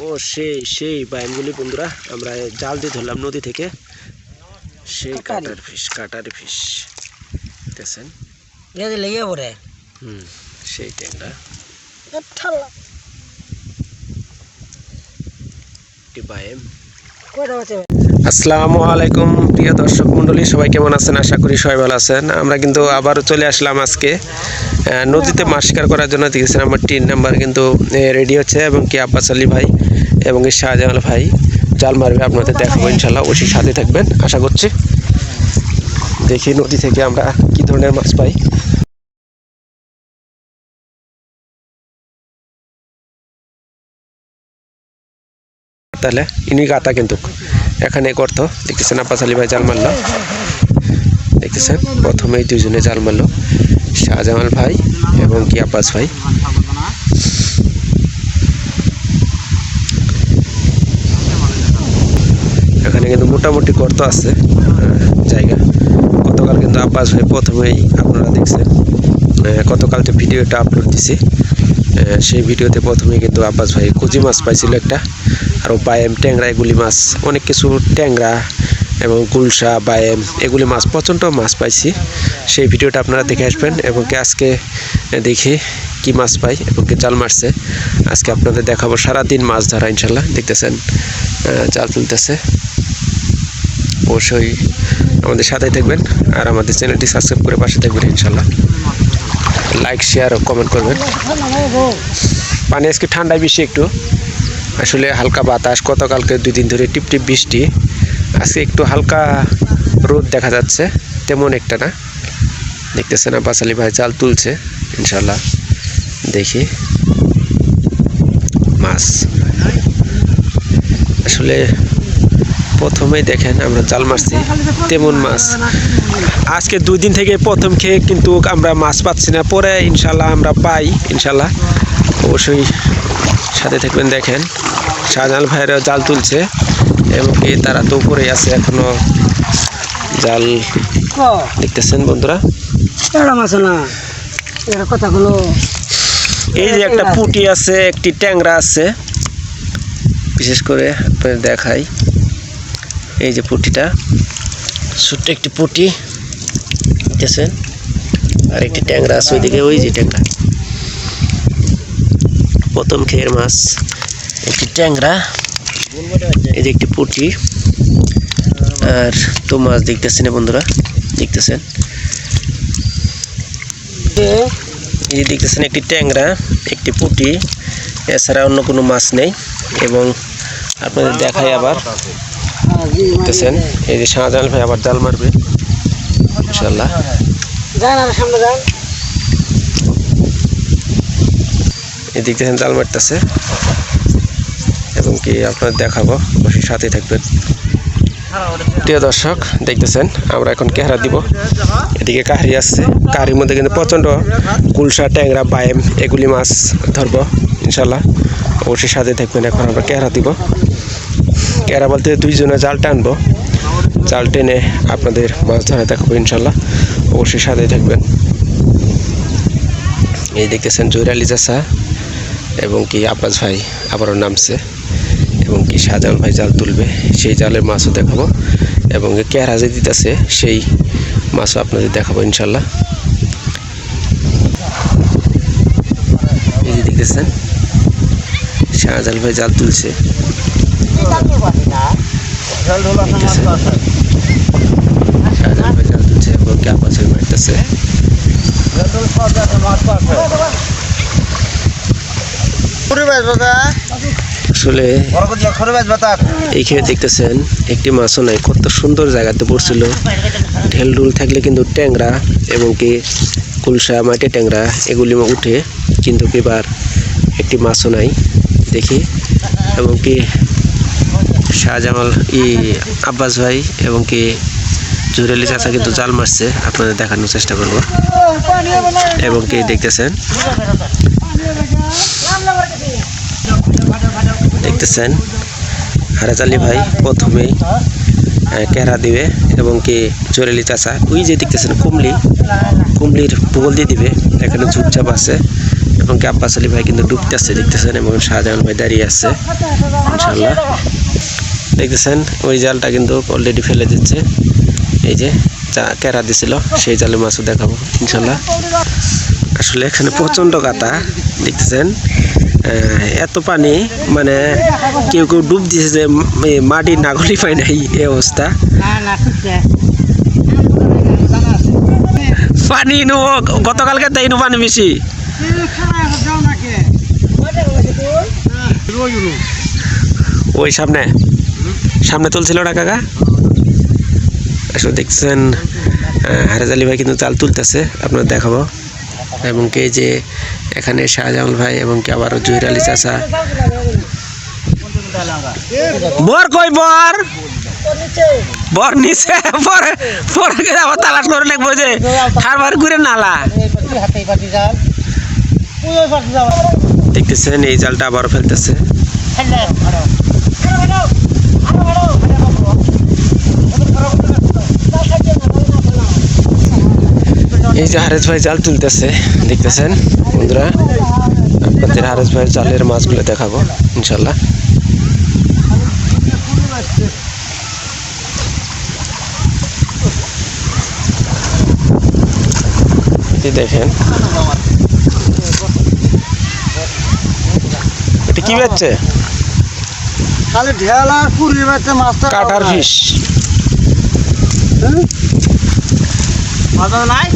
ও সেই সেই বাইমগুলি বন্ধুরা আমরা জাল দিয়ে ধরলাম নদী থেকে। সেই কাটারি। কাটার ফিশ কাটার ফিশ দেখছেন যদি লেগে পড়ে। হুম সেই ট্যাংরা। একটি বাইম কয়টা আছে আসসালামু আলাইকুম, প্রিয় দর্শক মণ্ডলী, সবাই কেমন আছেন? আশা করি সবাই ভালো আছেন। আমরা কিন্তু আবারও চলে আসলাম আজকে নদীতে মাছ শিকার করার জন্য। দেখেছেন আমার টিন নাম্বার কিন্তু রেডি হচ্ছে এবং কি আব্বাস আলী ভাই এবং এই শাহজাহান ভাই। জাল মারবে, আপনাদের দেখাবো, ইনশাল্লাহ অবশ্যই সাথে থাকবেন। আশা করছি দেখি নদী থেকে আমরা কি ধরনের মাছ পাই। তাহলে, ইনি গাতা কিন্তু। এখানে করত। দেখতেছেন আব্বাস আলী ভাই জাল মারলো দেখতেছেন? প্রথমেই দুজনে জাল মারলো শাহজামাল ভাই এবং কি আব্বাস ভাই। এখানে কিন্তু মোটামুটি গর্ত আছে জায়গা। গতকাল কিন্তু আব্বাস ভাই প্রথমেই আপনারা দেখছেন গতকাল যে ভিডিওটা আপলোড দিছি সেই ভিডিওতে প্রথমে কিন্তু আব্বাস ভাই কুচি মাছ পাইছিল একটা। আরও বায়েম, ট্যাংরা, এগুলি মাছ, অনেক কিছু ট্যাংরা এবং গুলশা, বায়েম, এগুলি মাছ, প্রচণ্ড মাছ পাইছি। সেই ভিডিওটা আপনারা দেখে আসবেন এবং আজকে দেখি কি মাছ পাই এবং জাল মারছে। আজকে আপনাদের দেখাবো সারাদিন মাছ ধরা, ইনশাল্লাহ। দেখতেছেন জাল তুলতেছে। অবশ্যই আমাদের সাথেই থাকবেন আর আমাদের চ্যানেলটি সাবস্ক্রাইব করে পাশে থাকবেন, ইনশাল্লাহ। লাইক, শেয়ার ও কমেন্ট করবেন। পানি আজকে ঠান্ডায় বেশি একটু। আসলে হালকা বাতাস, গতকালকে দুই দিন ধরে টিপ টিপ বৃষ্টি। আজকে একটু হালকা রোদ দেখা যাচ্ছে, তেমন একটা না। দেখতেছেন আব্বাস আলী ভাই জাল তুলছে ইনশাল্লাহ দেখি। মাছ। আসলে প্রথমেই দেখেন আমরা জাল মারছি, তেমন মাছ। আজকে দুই দিন থেকে প্রথম খেয়ে কিন্তু আমরা মাছ পাচ্ছি না, পরে ইনশাল্লাহ আমরা পাই ইনশাল্লাহ অবশ্যই সাথে থাকবেন দেখেন। শাহজাহান ভাইরা জাল তুলছে এবং কি তারা তো উপরেই আছে এখনও জাল দেখতেছেন বন্ধুরা? এই যে একটা পুটি আছে একটি ট্যাংরা আছে। বিশেষ করে আপনাদের দেখাই। এই যে পুটিটা ছোট্ট একটি পুটি দেখতেছেন? আর একটি ট্যাংরা আছে ওইদিকে ওই যে ট্যাংরা। প্রথম খেয়ের মাছ। একটি ট্যাংরা এই যে একটি পুটি আর তো মাছ দেখতেছেন বন্ধুরা দেখতেছেন। এই যে দেখতেছেন একটি ট্যাংরা একটি পুটি এছাড়া অন্য কোনো মাছ নেই এবং আপনাদের দেখাই আবার দেখতেছেন এই যে শাহজাহান ভাই আবার জাল মারবে ইনশাল্লাহ এই দেখতেছেন জাল মারতেছে। এবং কি আপনাদের দেখাবো অবশ্যই সাথে থাকবেন। প্রিয় দর্শক, দেখতেছেন, আমরা এখন কেহারা দিব। এদিকে কাহারি আসছে। কাহারির মধ্যে কিন্তু প্রচণ্ড কুলসা, ট্যাংরা, বায়েম, এগুলি মাছ ধরবো, ইনশাল্লাহ। অবশ্যই সাথে থাকবেন, এখন আমরা কেহারা দিব। কেহারা বলতে দুইজনে জাল টানবো। জাল টেনে আপনাদের মাছ ধরা দেখাবো, ইনশাল্লাহ। অবশ্যই সাথে থাকবেন। এই দেখতেছেন জৈরালি চাষা এবং কি আব্বাস ভাই আবারও নামছে এবং কি শাহজাহান ভাই জাল তুলবে, সেই জালের মাছও দেখাবো এবং কেহারা যে দিতেছে, সেই মাছও আপনাদের দেখাবো ইনশাল্লাহ। এই যে দেখতেছেন ভাই জাল তুলছে দেখতেছেন শাহজাহান ভাই জাল তুলছে এবং কি আব্বাস ভাই মারতেছে আসলে এইখানে দেখতেছেন একটি মাছও নাই কত সুন্দর জায়গাতে পড়ছিল। ঢেল ডুল থাকলে কিন্তু ট্যাংরা এবং কি কুলসা মাটি ট্যাংরা এগুলি উঠে কিন্তু এবার একটি মাছও নাই দেখি। এবং কি শাহজামাল ই আব্বাস ভাই এবং কি জুরেলি চাচা কিন্তু জাল মারছে আপনাদের দেখানোর চেষ্টা করব। এবং কি দেখতেছেন দেখতেছেন হারাজ আলী ভাই প্রথমেই আহ, কেরা দিবে এবং কি জোরেলি চাচা ওই যে দেখতেছেন কুমলি কুমলির ভূগোল দিয়ে দিবে এখানে ঝুপঝাপ আছে এবং কি আব্বাস আলী ভাই কিন্তু ডুবতেছে দেখতেছেন এবং শাহজাহান ভাই দাঁড়িয়ে আছে ইনশাল্লাহ দেখতেছেন ওই জালটা কিন্তু অলরেডি ফেলে দিচ্ছে এই যে যা কেরা দিছিল সেই জালে মাছও দেখাবো ইনশাল্লাহ আসলে এখানে প্রচণ্ড কাতা দেখতেছেন এত পানি মানে কেউ কেউ ডুব দিয়েছে যে ম- এই মাটি নাগলি পায় নাই, এই অবস্থা। পানি ইনু গতকালকে তাই ইনু পানি বেশি। ওই সামনে সামনে তুলছিল না কাকা? আসলে দেখছেন হারেজ আলী ভাই কিন্তু জাল তুলতেছে আপনার দেখাবো। এবং কে যে এখানে শাহজাহান ভাই এবং কি আবার জহির আলী চাচা। বর কই বর? বর নিচে বর বর আবার তালাশ করে লাগবো যে হারবার ঘুরে নালা। দেখতেছেন এই জালটা আবার ফেলতেছে। এই যে হারেস ভাই জাল তুলতেছে দেখতেছেন বন্ধুরা? আপনাদের হারেস ভাই জালের মাছগুলো দেখাবো ইনশাল্লাহ। এই দেখেন। এটা কি বাচ্চা? খালি ঢেলা পুরি বাচ্চা মাছটা কাঠার ফিশ মাথা নাই?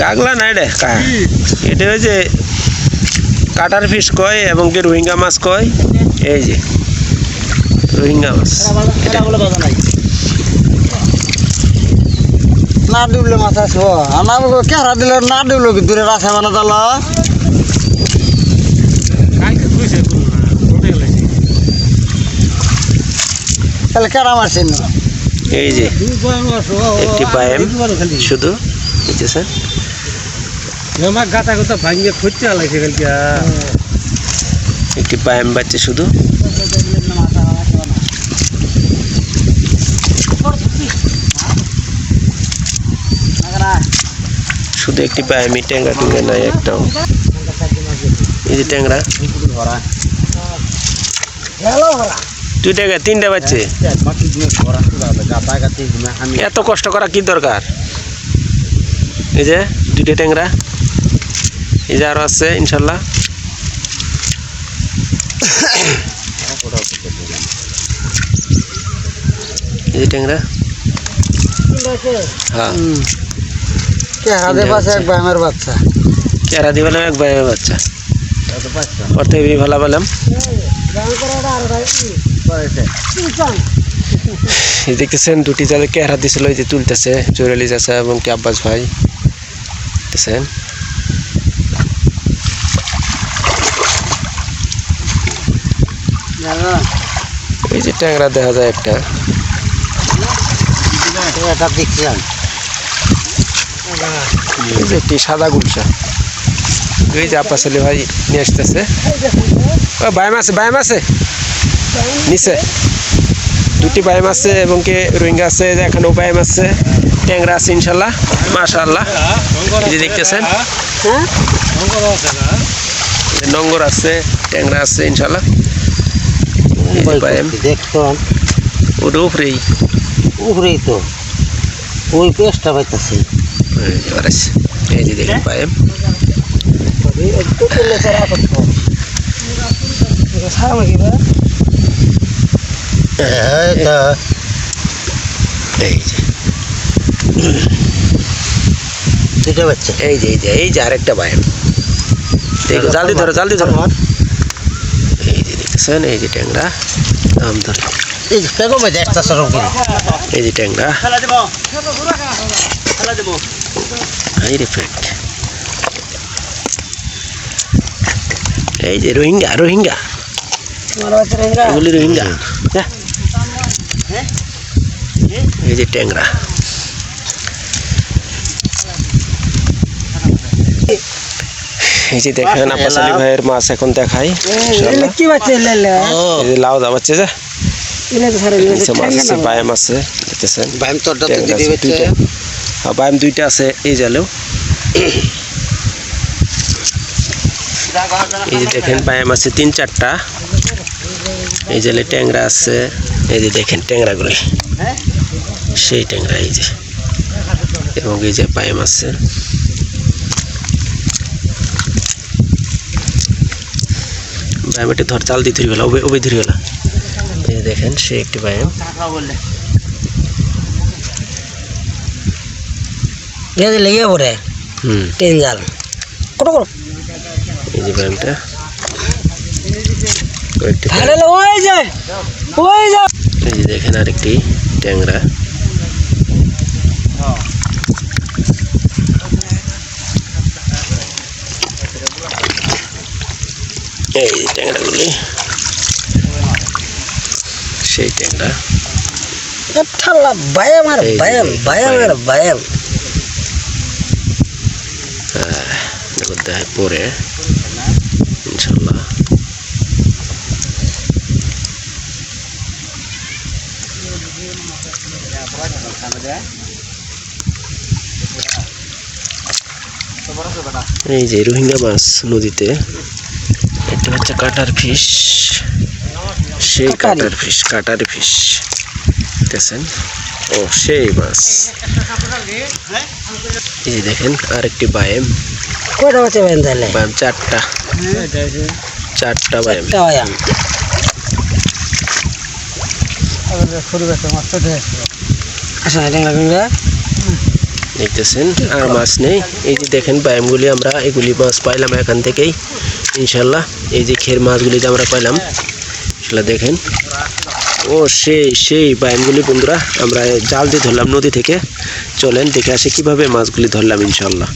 কাগলা নাই রে কা এটা ওই যে কাটার ফিশ কয় এবং কি রোহিঙ্গা মাছ কয়? এই যে রোহিঙ্গা মাছ। না ডুবলে মাথা ছো আনা কেরা দিলে? না ডুবলো কি দূরে রাখে মানে দালা তাহলে কেরা মারছেন এই যে একটি পায়েম শুধু বুঝতেছেন গাতা গাতা ভাঙিয়ে খুঁজতে লাগছে কালকে। একটি পায়েম বাচ্চা শুধু। শুধু একটি পায়েমি ট্যাংরা টুঙ্গে নাই একটাও। এই যে ট্যাংরা। হ্যালো হলা দুই টাকা তিনটা বাচ্চে এত কষ্ট করা কি দরকার? এই যে, দুইটা ট্যাংরা। এই যে আরও আছে, ইনশাল্লাহ। ট্যাংরা। হ্যাঁ। এক ব্যায়ামের বাচ্চা। বাচ্চা ভালো এই দেখতেছেন দুটি জালে কেহারা দিছিল এই যে তুলতেছে জোরালি চাচা এবং কি আব্বাস ভাই। দেখতেছেন? এই যে ট্যাংরা দেখা যায় একটা। এই যে একটি সাদা গুলশা। এই যে আব্বাস আলী ভাই নিয়ে আসতেছে। ও বায়াম আছে বায়াম আছে। নিচে। দুটি বায়াম আছে এবং কি রোহিঙ্গা আছে এখানেও বায়াম আছে। ট্যাংরা আছে ইনশাল্লাহ মাশাআল্লাহ। এই যে দেখতেছেন। হ্যাঁ নঙ্গর আছে ট্যাংরা আছে ইনশাল্লাহ। যে ওটা উপরেই। উপরেই তো। ওই পেস্টটা পাইতেছি। এই যে আছে। এই বায়াম এই যে দুটো বাচ্চা এই যে এই যে এই যে আরেকটা দেখো জলদি ধরো জলদি ধরো এই যে দেখতেছেন এই যে ট্যাংরা আম ধরো এই যে কেগো বাজে একটা সরম করে এই যে ট্যাংরা এই রে ফ্রেন্ড এই যে রোহিঙ্গা রোহিঙ্গা? এগুলি রোহিঙ্গা যা। এই যে ট্যাংরা। এই যে দেখেন আব্বাস আলী ভাইয়ের মাছ এখন দেখাই কি বাচ্চা লেলে এই যে লাউ যা। তো সারা নিচে মাছ আছে বায়াম আছে দেখতেছেন? তোরটা তো বাচ্চা হ্যাঁ বায়াম দুইটা আছে এই জালেও এই যে দেখেন ব্যায়াম আছে তিন চারটা। এই যে লে ট্যাংরা আছে। এই যে দেখেন ট্যাংরাগুলি। সেই ট্যাংরা এই যে। এবং এই যে পায়াম আছে। ব্যায়াম একটু ধর চাল দিয়ে ধরে গেল ওবে ওবে ধরে গেল। এই দেখেন সে একটি ব্যায়াম গেছে লেগে পড়ে। হুম। টেন জাল। কত কত এই যে ব্যায়ামটা কয়েকটি ওই যে ওই যে। এই যে দেখেন আরেকটি ট্যাংরা। এই যে ট্যাংরাগুলি সেই ট্যাংরা। ঠাল্লা বায়াম আর বায়াম বায়াম আর দেখো দেখায় পরে। ইনশাল্লাহ এই যে রোহিঙ্গা মাছ নদীতে। এটা হচ্ছে কাটার ফিশ। সেই কাটার। ফিশ কাটার ফিশ। দেখতেছেন ও সেই মাছ। এই যে দেখেন আরেকটি বায়েম। কয়টা হচ্ছে বেন তাহলে? বায়াম চারটা। চারটা বায়াম। একটা বায়াম। আচ্ছা ট্যাংরা ট্যাংরা দেখতেছেন আর মাছ নেই। এই যে দেখেন ব্যায়ামগুলি আমরা এগুলি মাছ পাইলাম এখান থেকেই। ইনশাল্লাহ এই যে খের মাছগুলি যে আমরা পাইলাম সেটা দেখেন। ও, সেই সেই বাইনগুলি বন্ধুরা, আমরা জাল দিয়ে ধরলাম নদী থেকে। চলেন, দেখে আসে কীভাবে মাছগুলি ধরলাম ইনশাল্লাহ